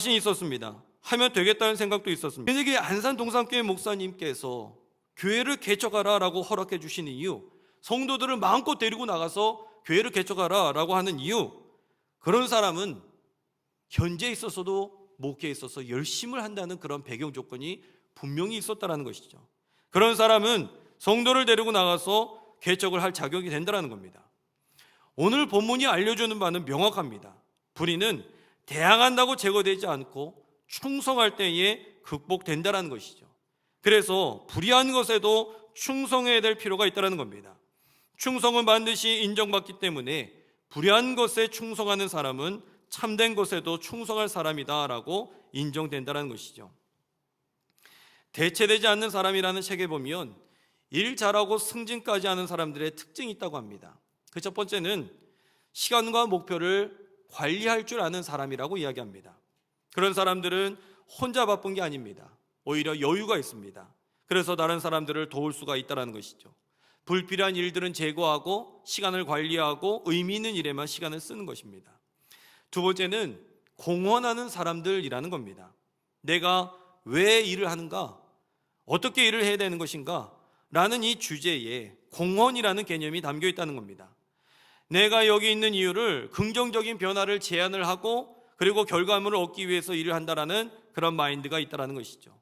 자신이 있었습니다. 하면 되겠다는 생각도 있었습니다. 만약에 안산 동산교회 목사님께서 교회를 개척하라라고 허락해 주시는 이유, 성도들을 마음껏 데리고 나가서 교회를 개척하라라고 하는 이유, 그런 사람은 현재 있어서도 목회에 있어서 열심을 한다는 그런 배경 조건이 분명히 있었다라는 것이죠. 그런 사람은 성도를 데리고 나가서 개척을 할 자격이 된다라는 겁니다. 오늘 본문이 알려주는 바는 명확합니다. 불의는 대항한다고 제거되지 않고 충성할 때에 극복된다라는 것이죠. 그래서 불의한 것에도 충성해야 될 필요가 있다라는 겁니다. 충성은 반드시 인정받기 때문에 불의한 것에 충성하는 사람은 참된 것에도 충성할 사람이다라고 인정된다라는 것이죠. 대체되지 않는 사람이라는 책에 보면 일 잘하고 승진까지 하는 사람들의 특징이 있다고 합니다. 그 첫 번째는 시간과 목표를 관리할 줄 아는 사람이라고 이야기합니다. 그런 사람들은 혼자 바쁜 게 아닙니다. 오히려 여유가 있습니다. 그래서 다른 사람들을 도울 수가 있다는 것이죠. 불필요한 일들은 제거하고 시간을 관리하고 의미 있는 일에만 시간을 쓰는 것입니다. 두 번째는 공헌하는 사람들이라는 겁니다. 내가 왜 일을 하는가? 어떻게 일을 해야 되는 것인가? 라는 이 주제에 공헌이라는 개념이 담겨 있다는 겁니다. 내가 여기 있는 이유를 긍정적인 변화를 제안을 하고 그리고 결과물을 얻기 위해서 일을 한다라는 그런 마인드가 있다라는 것이죠.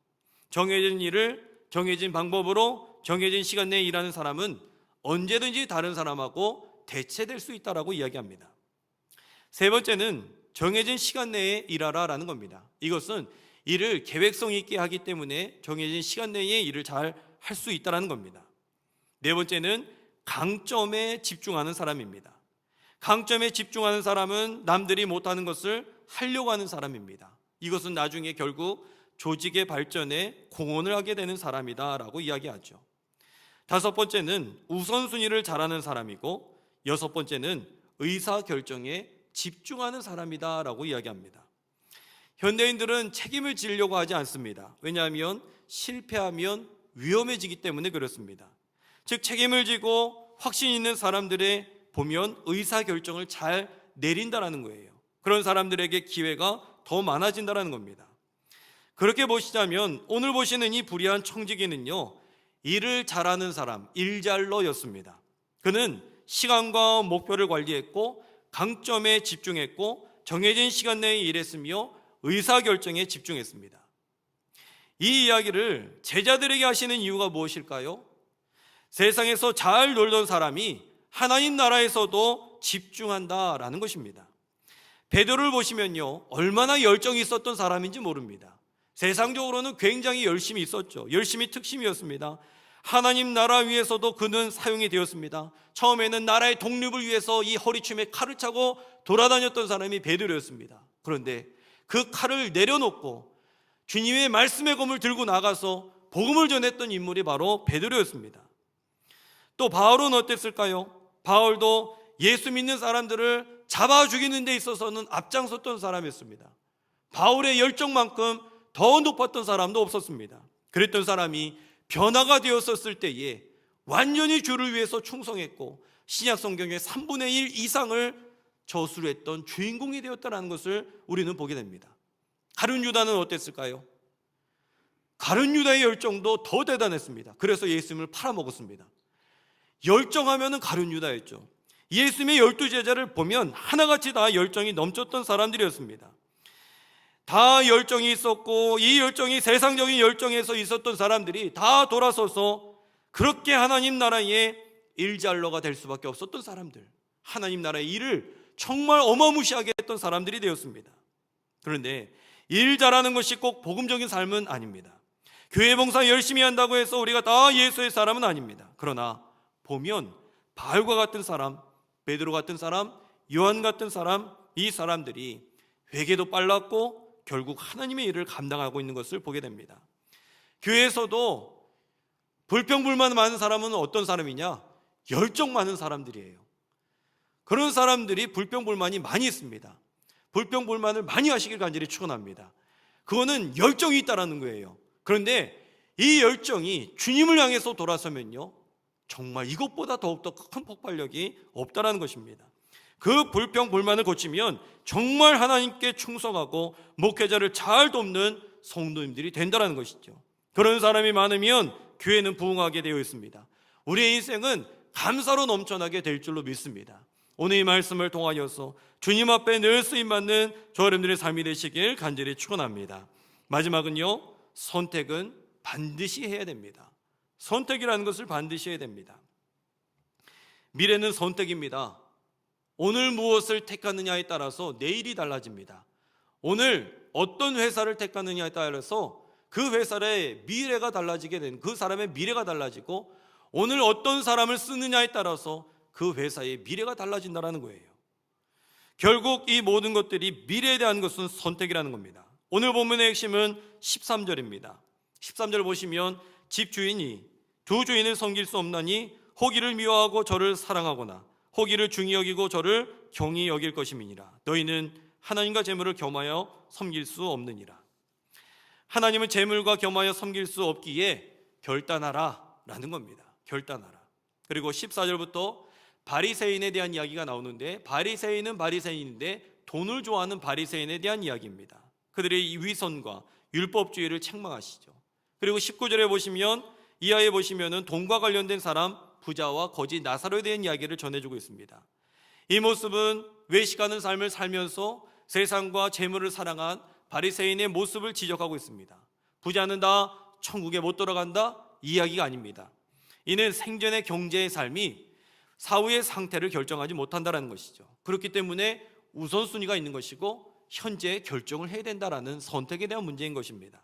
정해진 일을 정해진 방법으로 정해진 시간 내에 일하는 사람은 언제든지 다른 사람하고 대체될 수 있다라고 이야기합니다. 세 번째는 정해진 시간 내에 일하라라는 겁니다. 이것은 일을 계획성 있게 하기 때문에 정해진 시간 내에 일을 잘 할 수 있다라는 겁니다. 네 번째는 강점에 집중하는 사람입니다. 강점에 집중하는 사람은 남들이 못하는 것을 하려고 하는 사람입니다. 이것은 나중에 결국 조직의 발전에 공헌을 하게 되는 사람이다라고 이야기하죠. 다섯 번째는 우선순위를 잘하는 사람이고 여섯 번째는 의사 결정에 집중하는 사람이다라고 이야기합니다. 현대인들은 책임을 지려고 하지 않습니다. 왜냐하면 실패하면 위험해지기 때문에 그렇습니다. 즉 책임을 지고 확신 있는 사람들의 보면 의사 결정을 잘 내린다라는 거예요. 그런 사람들에게 기회가 더 많아진다라는 겁니다. 그렇게 보시자면 오늘 보시는 이 불의한 청지기는요. 일을 잘하는 사람, 일잘러였습니다. 그는 시간과 목표를 관리했고 강점에 집중했고 정해진 시간 내에 일했으며 의사 결정에 집중했습니다. 이 이야기를 제자들에게 하시는 이유가 무엇일까요? 세상에서 잘 놀던 사람이 하나님 나라에서도 집중한다라는 것입니다. 베드로를 보시면요. 얼마나 열정이 있었던 사람인지 모릅니다. 세상적으로는 굉장히 열심히 있었죠. 열심히 특심이었습니다. 하나님 나라 위에서도 그는 사용이 되었습니다. 처음에는 나라의 독립을 위해서 이 허리춤에 칼을 차고 돌아다녔던 사람이 베드로였습니다. 그런데 그 칼을 내려놓고 주님의 말씀의 검을 들고 나가서 복음을 전했던 인물이 바로 베드로였습니다. 또 바울은 어땠을까요? 바울도 예수 믿는 사람들을 잡아 죽이는 데 있어서는 앞장섰던 사람이었습니다. 바울의 열정만큼 더 높았던 사람도 없었습니다. 그랬던 사람이 변화가 되었었을 때에 완전히 주를 위해서 충성했고 신약 성경의 3분의 1 이상을 저수를 했던 주인공이 되었다는 것을 우리는 보게 됩니다. 가룟 유다는 어땠을까요? 가룟 유다의 열정도 더 대단했습니다. 그래서 예수님을 팔아먹었습니다. 열정하면은 가룟 유다였죠. 예수님의 열두 제자를 보면 하나같이 다 열정이 넘쳤던 사람들이었습니다. 다 열정이 있었고 이 열정이 세상적인 열정에서 있었던 사람들이 다 돌아서서 그렇게 하나님 나라의 일잘러가 될 수밖에 없었던 사람들. 하나님 나라의 일을 정말 어마무시하게 했던 사람들이 되었습니다. 그런데 일 잘하는 것이 꼭 복음적인 삶은 아닙니다. 교회 봉사 열심히 한다고 해서 우리가 다 예수의 사람은 아닙니다. 그러나 보면 바울과 같은 사람, 베드로 같은 사람, 요한 같은 사람, 이 사람들이 회개도 빨랐고 결국 하나님의 일을 감당하고 있는 것을 보게 됩니다. 교회에서도 불평불만 많은 사람은 어떤 사람이냐? 열정 많은 사람들이에요. 그런 사람들이 불평불만이 많이 있습니다. 불평불만을 많이 하시길 간절히 축원합니다. 그거는 열정이 있다라는 거예요. 그런데 이 열정이 주님을 향해서 돌아서면요. 정말 이것보다 더욱더 큰 폭발력이 없다라는 것입니다. 그 불평 불만을 고치면 정말 하나님께 충성하고 목회자를 잘 돕는 성도님들이 된다는 것이죠. 그런 사람이 많으면 교회는 부흥하게 되어 있습니다. 우리의 인생은 감사로 넘쳐나게 될 줄로 믿습니다. 오늘 이 말씀을 통하여서 주님 앞에 늘 쓰임 받는 저 여러분들의 삶이 되시길 간절히 축원합니다. 마지막은요. 선택은 반드시 해야 됩니다. 선택이라는 것을 반드시 해야 됩니다. 미래는 선택입니다. 오늘 무엇을 택하느냐에 따라서 내일이 달라집니다. 오늘 어떤 회사를 택하느냐에 따라서 그 회사의 미래가 달라지게 된그 사람의 미래가 달라지고 오늘 어떤 사람을 쓰느냐에 따라서 그 회사의 미래가 달라진다는 거예요. 결국 이 모든 것들이 미래에 대한 것은 선택이라는 겁니다. 오늘 본문의 핵심은 13절입니다. 13절 보시면 집 주인이 두 주인을 섬길 수 없나니 호기를 미워하고 저를 사랑하거나 호기를 중히 여기고 저를 경히 여길 것임이니라. 너희는 하나님과 재물을 겸하여 섬길 수 없느니라. 하나님은 재물과 겸하여 섬길 수 없기에 결단하라 라는 겁니다. 결단하라. 그리고 14절부터 바리새인에 대한 이야기가 나오는데 바리새인은 바리새인인데 돈을 좋아하는 바리새인에 대한 이야기입니다. 그들의 이 위선과 율법주의를 책망하시죠. 그리고 19절에 보시면 이하에 보시면은 돈과 관련된 사람 부자와 거지 나사로에 대한 이야기를 전해주고 있습니다. 이 모습은 외식하는 삶을 살면서 세상과 재물을 사랑한 바리새인의 모습을 지적하고 있습니다. 부자는 다 천국에 못 들어간다 이야기가 아닙니다. 이는 생전의 경제의 삶이 사후의 상태를 결정하지 못한다는 것이죠. 그렇기 때문에 우선순위가 있는 것이고 현재 결정을 해야 된다라는 선택에 대한 문제인 것입니다.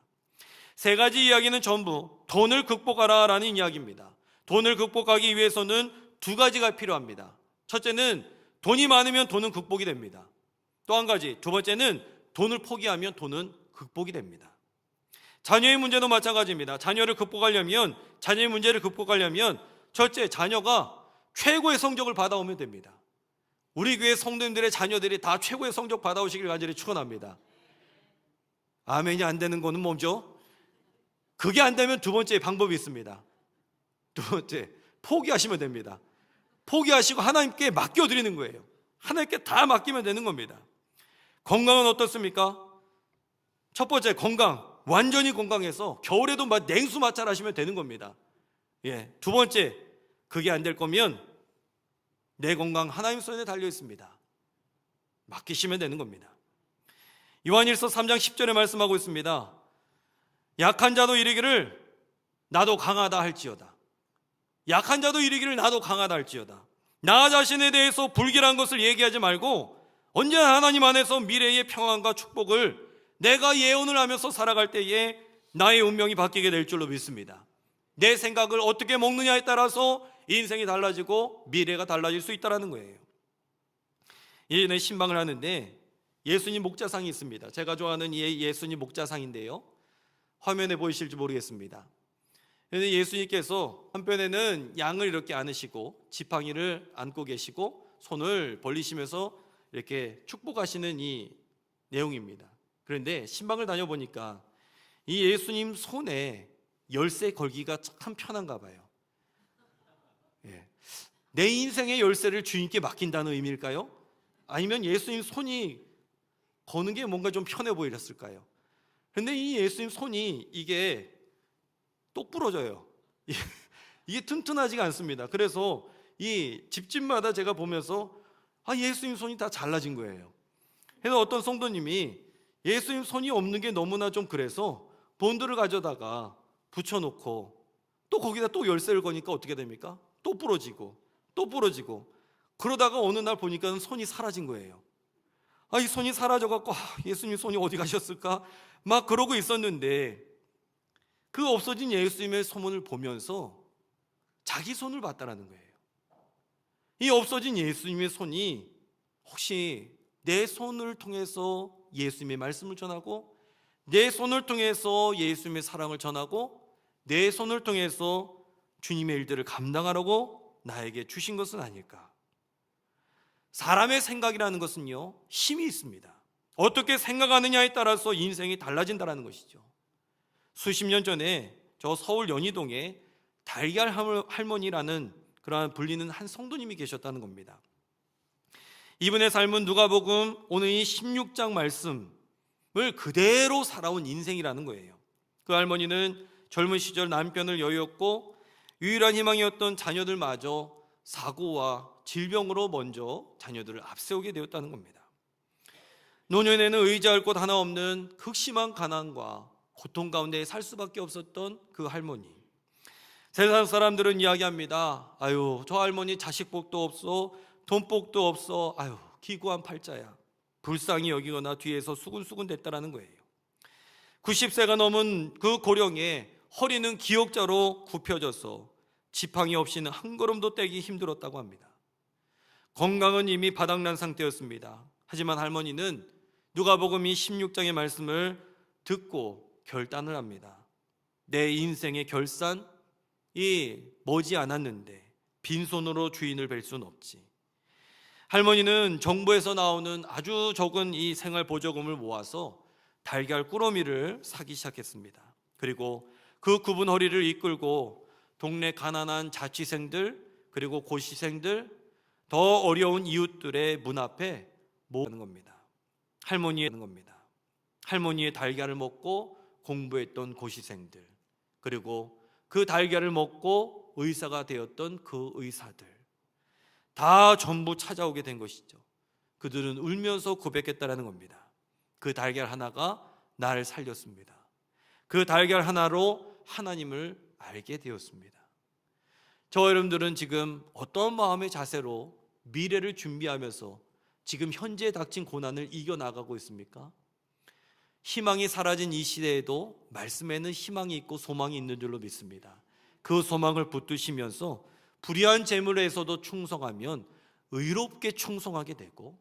세 가지 이야기는 전부 돈을 극복하라 라는 이야기입니다. 돈을 극복하기 위해서는 두 가지가 필요합니다. 첫째는 돈이 많으면 돈은 극복이 됩니다. 또 한 가지, 두 번째는 돈을 포기하면 돈은 극복이 됩니다. 자녀의 문제도 마찬가지입니다. 자녀를 극복하려면, 자녀의 문제를 극복하려면, 첫째, 자녀가 최고의 성적을 받아오면 됩니다. 우리 교회 성도님들의 자녀들이 다 최고의 성적 받아오시길 간절히 축원합니다. 아멘이 안 되는 거는 뭐죠? 그게 안 되면 두 번째 방법이 있습니다. 두 번째, 포기하시면 됩니다. 포기하시고 하나님께 맡겨드리는 거예요. 하나님께 다 맡기면 되는 겁니다. 건강은 어떻습니까? 첫 번째, 건강. 완전히 건강해서 겨울에도 막 냉수 마찰 하시면 되는 겁니다. 예. 두 번째, 그게 안 될 거면 내 건강 하나님 손에 달려 있습니다. 맡기시면 되는 겁니다. 요한일서 3장 10절에 말씀하고 있습니다. 약한 자도 이르기를 나도 강하다 할지어다. 약한 자도 이르기를 나도 강하다 할지어다. 나 자신에 대해서 불길한 것을 얘기하지 말고 언제나 하나님 안에서 미래의 평안과 축복을 내가 예언을 하면서 살아갈 때에 나의 운명이 바뀌게 될 줄로 믿습니다. 내 생각을 어떻게 먹느냐에 따라서 인생이 달라지고 미래가 달라질 수 있다는 거예요. 예전에 신방을 하는데 예수님 목자상이 있습니다. 제가 좋아하는 예, 예수님 목자상인데요. 화면에 보이실지 모르겠습니다. 예수님께서 한편에는 양을 이렇게 안으시고 지팡이를 안고 계시고 손을 벌리시면서 이렇게 축복하시는 이 내용입니다. 그런데 신방을 다녀보니까 이 예수님 손에 열쇠 걸기가 참 편한가 봐요. 예. 내 인생의 열쇠를 주님께 맡긴다는 의미일까요? 아니면 예수님 손이 거는 게 뭔가 좀 편해 보이렸을까요? 근데 이 예수님 손이 이게 똑 부러져요. 이게 튼튼하지가 않습니다. 그래서 이 집집마다 제가 보면서 아 예수님 손이 다 잘라진 거예요. 그래서 어떤 성도님이 예수님 손이 없는 게 너무나 좀 그래서 본드를 가져다가 붙여놓고 또 거기다 또 열쇠를 거니까 어떻게 됩니까? 또 부러지고 또 부러지고 그러다가 어느 날 보니까 손이 사라진 거예요. 아, 이 손이 사라져갖고 아, 예수님 손이 어디 가셨을까? 막 그러고 있었는데 그 없어진 예수님의 소문을 보면서 자기 손을 봤다라는 거예요. 이 없어진 예수님의 손이 혹시 내 손을 통해서 예수님의 말씀을 전하고 내 손을 통해서 예수님의 사랑을 전하고 내 손을 통해서 주님의 일들을 감당하라고 나에게 주신 것은 아닐까? 사람의 생각이라는 것은요, 힘이 있습니다. 어떻게 생각하느냐에 따라서 인생이 달라진다는 것이죠. 수십 년 전에 저 서울 연희동에 달걀 할머니라는 그러한 불리는 한 성도님이 계셨다는 겁니다. 이분의 삶은 누가복음 오늘 이 16장 말씀을 그대로 살아온 인생이라는 거예요. 그 할머니는 젊은 시절 남편을 여유었고 유일한 희망이었던 자녀들마저 사고와 질병으로 먼저 자녀들을 앞세우게 되었다는 겁니다. 노년에는 의지할 곳 하나 없는 극심한 가난과 고통 가운데 살 수밖에 없었던 그 할머니. 세상 사람들은 이야기합니다. 아유, 저 할머니 자식복도 없어, 돈복도 없어. 아유, 기구한 팔자야. 불쌍히 여기거나 뒤에서 수군수군 됐다라는 거예요. 90세가 넘은 그 고령에 허리는 기역자로 굽혀져서 지팡이 없이는 한 걸음도 떼기 힘들었다고 합니다. 건강은 이미 바닥난 상태였습니다. 하지만 할머니는 누가복음 이 16장의 말씀을 듣고 결단을 합니다. 내 인생의 결산이 머지 않았는데 빈손으로 주인을 뵐 수는 없지. 할머니는 정부에서 나오는 아주 적은 이 생활 보조금을 모아서 달걀 꾸러미를 사기 시작했습니다. 그리고 그 굽은 허리를 이끌고 동네 가난한 자취생들 그리고 고시생들 더 어려운 이웃들의 문 앞에 모으는 겁니다. 할머니의 겁니다. 할머니의 달걀을 먹고 공부했던 고시생들 그리고 그 달걀을 먹고 의사가 되었던 그 의사들 다 전부 찾아오게 된 것이죠. 그들은 울면서 고백했다라는 겁니다. 그 달걀 하나가 나를 살렸습니다. 그 달걀 하나로 하나님을 알게 되었습니다. 저 여러분들은 지금 어떤 마음의 자세로 미래를 준비하면서 지금 현재 닥친 고난을 이겨나가고 있습니까? 희망이 사라진 이 시대에도 말씀에는 희망이 있고 소망이 있는 줄로 믿습니다. 그 소망을 붙드시면서 불의한 재물에서도 충성하면 의롭게 충성하게 되고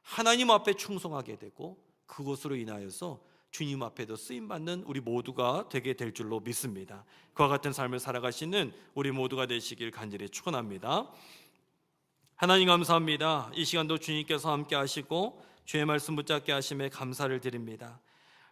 하나님 앞에 충성하게 되고 그것으로 인하여서 주님 앞에도 쓰임 받는 우리 모두가 되게 될 줄로 믿습니다. 그와 같은 삶을 살아가시는 우리 모두가 되시길 간절히 축원합니다. 하나님 감사합니다. 이 시간도 주님께서 함께 하시고 주의 말씀 붙잡게 하심에 감사를 드립니다.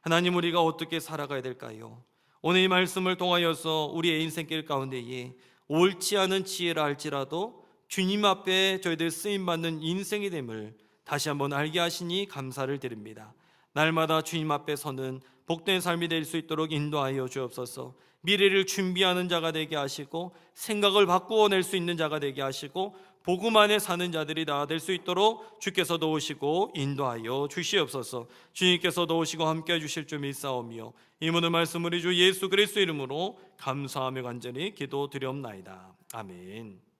하나님 우리가 어떻게 살아가야 될까요? 오늘 이 말씀을 통하여서 우리의 인생길 가운데에 옳지 않은 지혜라 할지라도 주님 앞에 저희들 쓰임 받는 인생이 됨을 다시 한번 알게 하시니 감사를 드립니다. 날마다 주님 앞에 서는 복된 삶이 될 수 있도록 인도하여 주옵소서. 미래를 준비하는 자가 되게 하시고 생각을 바꾸어 낼 수 있는 자가 되게 하시고 복음 안에 사는 자들이 다 될 수 있도록 주께서 도우시고 인도하여 주시옵소서. 주님께서 도우시고 함께 해 주실 줄 믿사오며 이 모든 말씀 우리 주 예수 그리스도 이름으로 감사하며 간절히 기도드리옵나이다. 아멘.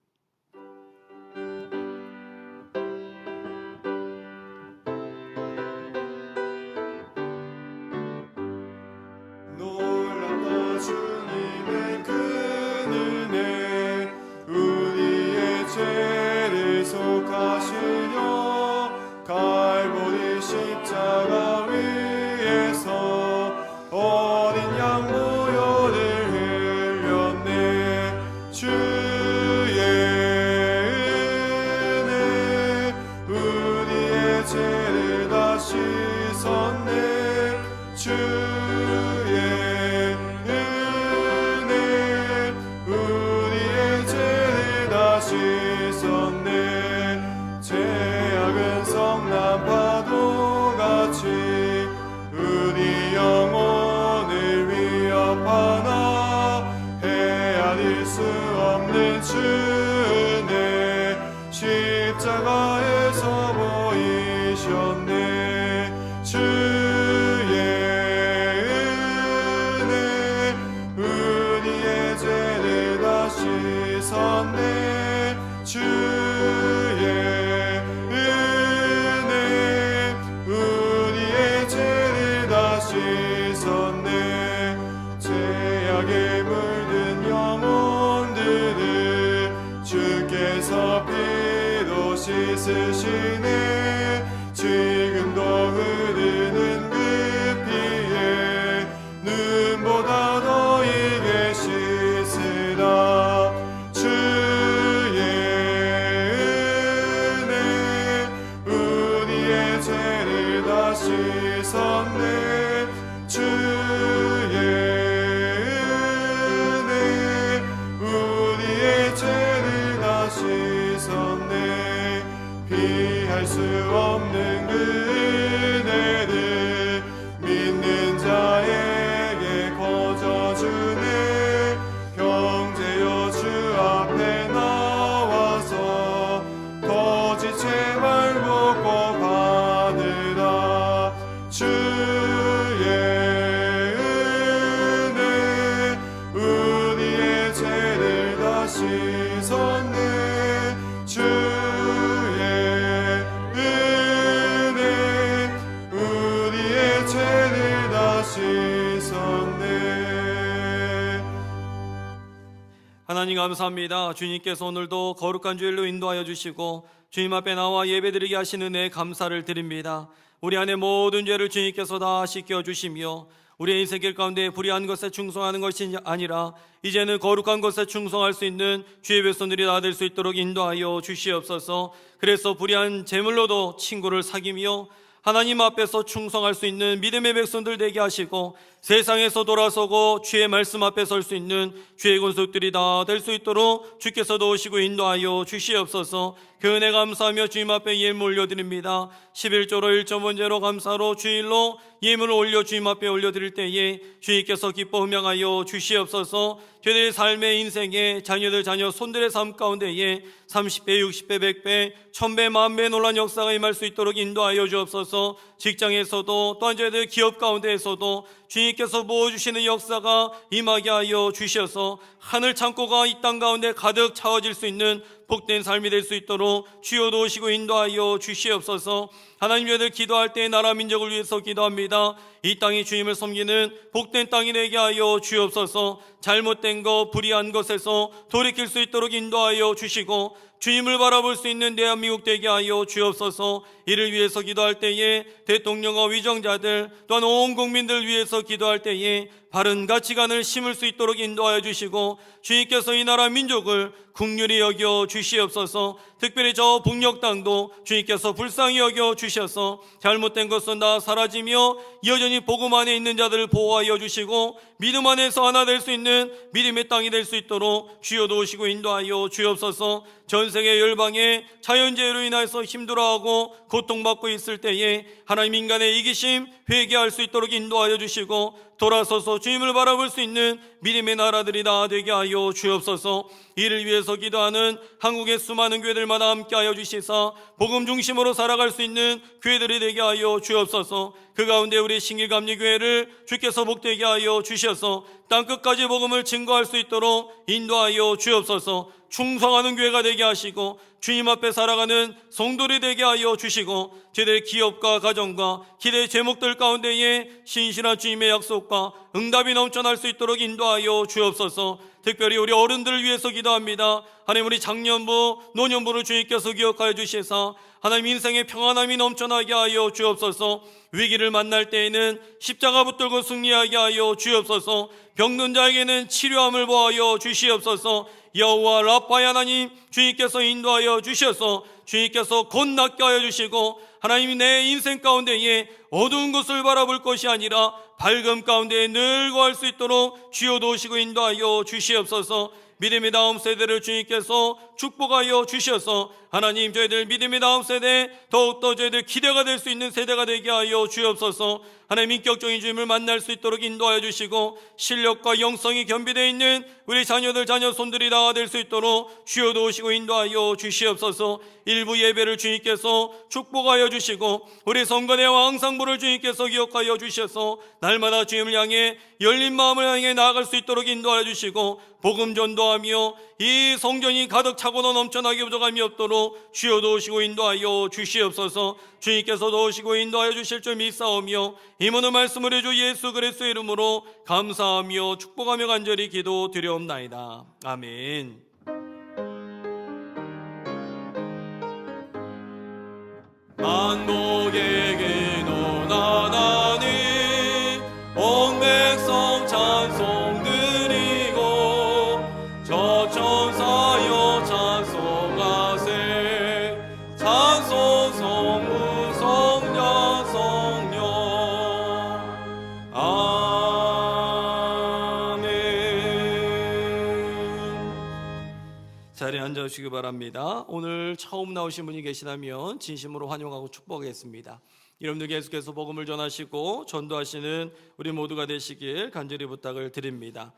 수 없는 주 하나님 감사합니다. 주님께서 오늘도 거룩한 주일로 인도하여 주시고 주님 앞에 나와 예배드리게 하시는 은혜 감사를 드립니다. 우리 안에 모든 죄를 주님께서 다 씻겨 주시며 우리의 인생길 가운데 불의한 것에 충성하는 것이 아니라 이제는 거룩한 것에 충성할 수 있는 주의 백성들이 다 될 수 있도록 인도하여 주시옵소서. 그래서 불의한 재물로도 친구를 사귀며 하나님 앞에서 충성할 수 있는 믿음의 백성들 되게 하시고 세상에서 돌아서고 주의 말씀 앞에 설 수 있는 주의 권속들이 다 될 수 있도록 주께서 도우시고 인도하여 주시옵소서. 그 은혜 감사하며 주님 앞에 예물 올려드립니다. 11조로 1.5제로 감사로 주일로 예물을 올려 주님 앞에 올려드릴 때에 주님께서 기뻐 흠양하여 주시옵소서. 저희들의 삶의 인생에 자녀들 자녀 손들의 삶 가운데에 30배 60배 100배 1000배 만배 놀란 역사가 임할 수 있도록 인도하여 주옵소서. 직장에서도 또한 저희들 기업 가운데에서도 주님 께서 모아주시는 역사가 임하게 하여 주셔서 하늘 창고가 이 땅 가운데 가득 차워질 수 있는 복된 삶이 될 수 있도록 주여 도우시고 인도하여 주시옵소서. 하나님 저희들 기도할 때 나라 민족을 위해서 기도합니다. 이 땅이 주님을 섬기는 복된 땅이 되게 하여 주옵소서. 잘못된 것 불의한 것에서 돌이킬 수 있도록 인도하여 주시고 주님을 바라볼 수 있는 대한민국 되게 하여 주옵소서. 이를 위해서 기도할 때에 대통령과 위정자들 또한 온 국민들 위해서 기도할 때에 바른 가치관을 심을 수 있도록 인도하여 주시고 주님께서 이 나라 민족을 국률이 여겨 주시옵소서. 특별히 저 북녘 땅도 주님께서 불쌍히 여겨 주셔서 잘못된 것은 다 사라지며 여전히 복음 안에 있는 자들을 보호하여 주시고 믿음 안에서 하나 될 수 있는 믿음의 땅이 될 수 있도록 주여 도우시고 인도하여 주옵소서. 전 세계 열방에 자연재해로 인해서 힘들어하고 고통받고 있을 때에 하나님 인간의 이기심 회개할 수 있도록 인도하여 주시고 돌아서서 주님을 바라볼 수 있는 믿음의 나라들이 다 되게 하여 주옵소서. 이를 위해서 기도하는 한국의 수많은 교회들마다 함께하여 주시사 복음 중심으로 살아갈 수 있는 교회들이 되게 하여 주옵소서. 그 가운데 우리 신길감리 교회를 주께서 복되게 하여 주셔서 그래서 땅 끝까지 복음을 증거할 수 있도록 인도하여 주옵소서. 충성하는 교회가 되게 하시고 주님 앞에 살아가는 성도들이 되게 하여 주시고 저희들의 기업과 가정과 기대의 제목들 가운데에 신실한 주님의 약속과 응답이 넘쳐날 수 있도록 인도하여 주옵소서. 특별히 우리 어른들을 위해서 기도합니다. 하나님 우리 장년부 노년부를 주님께서 기억하여 주시사 하나님 인생의 평안함이 넘쳐나게 하여 주옵소서. 위기를 만날 때에는 십자가 붙들고 승리하게 하여 주옵소서 병든 자에게는 치료함을 보하여 주시옵소서. 여호와 라파야 하나님 주님께서 인도하여 주셔서 주님께서 곧 낫게 하여 주시고 하나님이 내 인생 가운데에 어두운 것을 바라볼 것이 아니라 밝음 가운데 늘 거할 수 있도록 주여 도우시고 인도하여 주시옵소서 믿음의 다음 세대를 주님께서 축복하여 주셔서 하나님 저희들 믿음의 다음 세대 더욱더 저희들 기대가 될 수 있는 세대가 되게 하여 주옵소서. 하나님 인격적인 주님을 만날 수 있도록 인도하여 주시고 실력과 영성이 겸비되어 있는 우리 자녀들 자녀 손들이 다 될 수 있도록 주여 도우시고 인도하여 주시옵소서. 일부 예배를 주님께서 축복하여 주시고 우리 성건의 항상부를 주님께서 기억하여 주셔서 날마다 주님을 향해 열린 마음을 향해 나아갈 수 있도록 인도하여 주시고 복음 전도하며 이 성전이 가득 차고도 넘쳐나게 부족함이 없도록 주여 도우시고 인도하여 주시옵소서. 주님께서 도우시고 인도하여 주실 줄 믿사오며 이모는 말씀을 해주 예수 그리스도의 이름으로 감사하며 축복하며 간절히 기도 드려옵나이다. 아멘. 만복 바랍니다. 오늘 처음 나오신 분이 계시다면 진심으로 환영하고 축복하겠습니다. 여러분들 계속해서 복음을 전하시고 전도하시는 우리 모두가 되시길 간절히 부탁을 드립니다.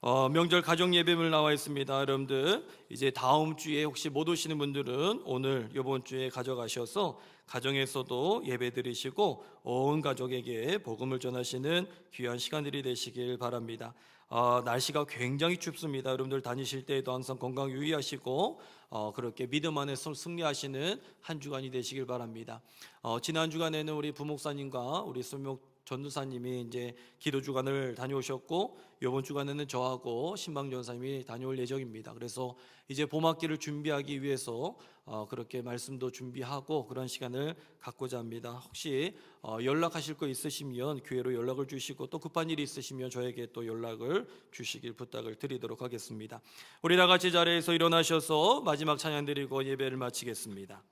어, 명절 가정 예배물 나와 있습니다. 여러분들 이제 다음 주에 혹시 못 오시는 분들은 오늘 이번 주에 가져가셔서 가정에서도 예배 드리시고 온 가족에게 복음을 전하시는 귀한 시간들이 되시길 바랍니다. 어, 날씨가 굉장히 춥습니다. 여러분들 다니실 때에도 항상 건강 유의하시고 어, 그렇게 믿음 안에서 승리하시는 한 주간이 되시길 바랍니다. 어, 지난 주간에는 우리 부목사님과 우리 수목 전도사님이 이제 기도 주간을 다녀오셨고 이번 주간에는 저하고 신방 전사님이 다녀올 예정입니다. 그래서 이제 봄학기를 준비하기 위해서 어, 그렇게 말씀도 준비하고 그런 시간을 갖고자 합니다. 혹시 어, 연락하실 거 있으시면 교회로 연락을 주시고 또 급한 일이 있으시면 저에게 또 연락을 주시길 부탁을 드리도록 하겠습니다. 우리 다 같이 자리에서 일어나셔서 마지막 찬양 드리고 예배를 마치겠습니다.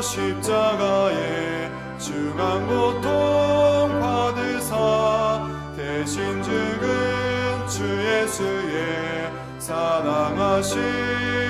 십자가에 중한 고통 받으사 대신 죽은 주 예수의 사랑하신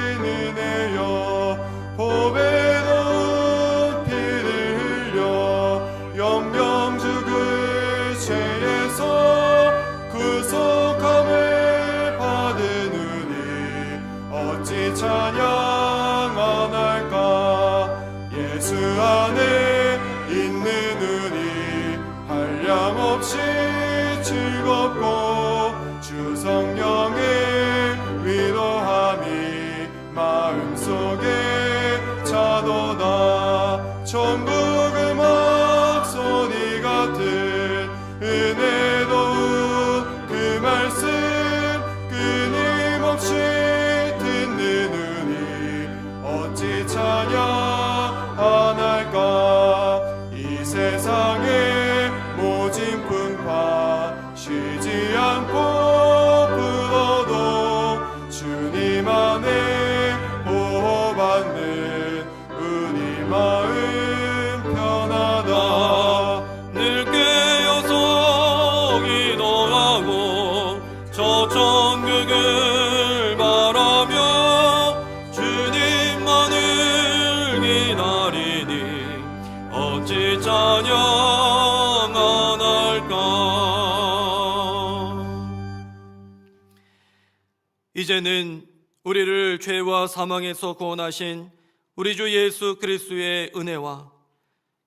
이제는 우리를 죄와 사망에서 구원하신 우리 주 예수 그리스도의 은혜와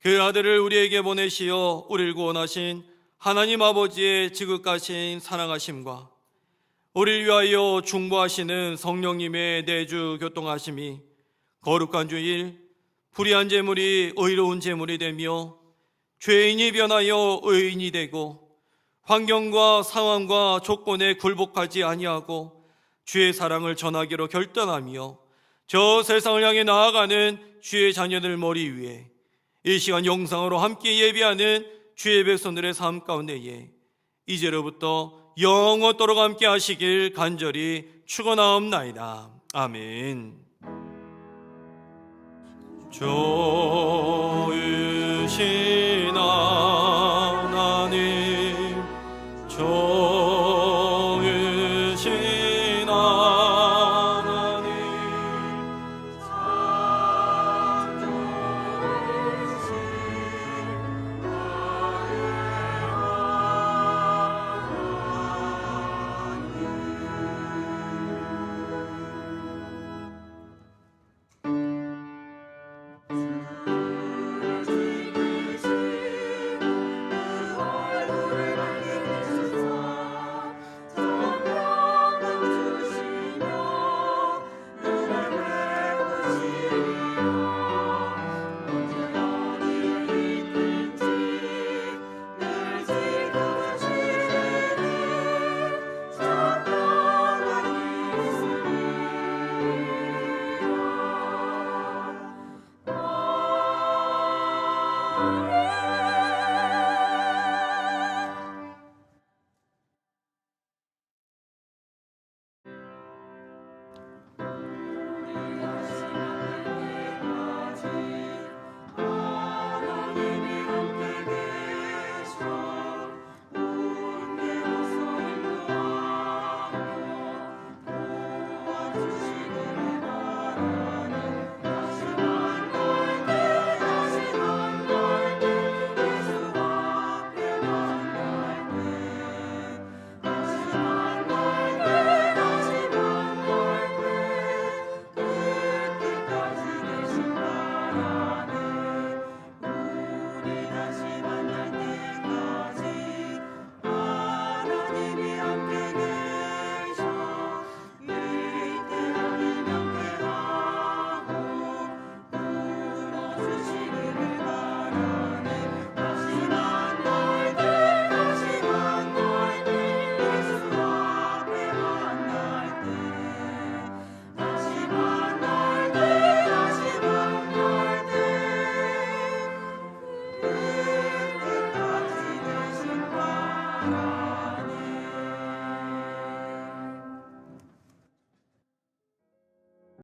그 아들을 우리에게 보내시어 우리를 구원하신 하나님 아버지의 지극하신 사랑하심과 우리를 위하여 중보하시는 성령님의 내주 교통하심이 거룩한 주일 불의한 제물이 의로운 제물이 되며 죄인이 변하여 의인이 되고 환경과 상황과 조건에 굴복하지 아니하고 주의 사랑을 전하기로 결단하며 저 세상을 향해 나아가는 주의 자녀들 머리 위에 이 시간 영상으로 함께 예비하는 주의 백성들의 삶 가운데에 이제로부터 영원토록 함께 하시길 간절히 축원하옵나이다. 아멘. 주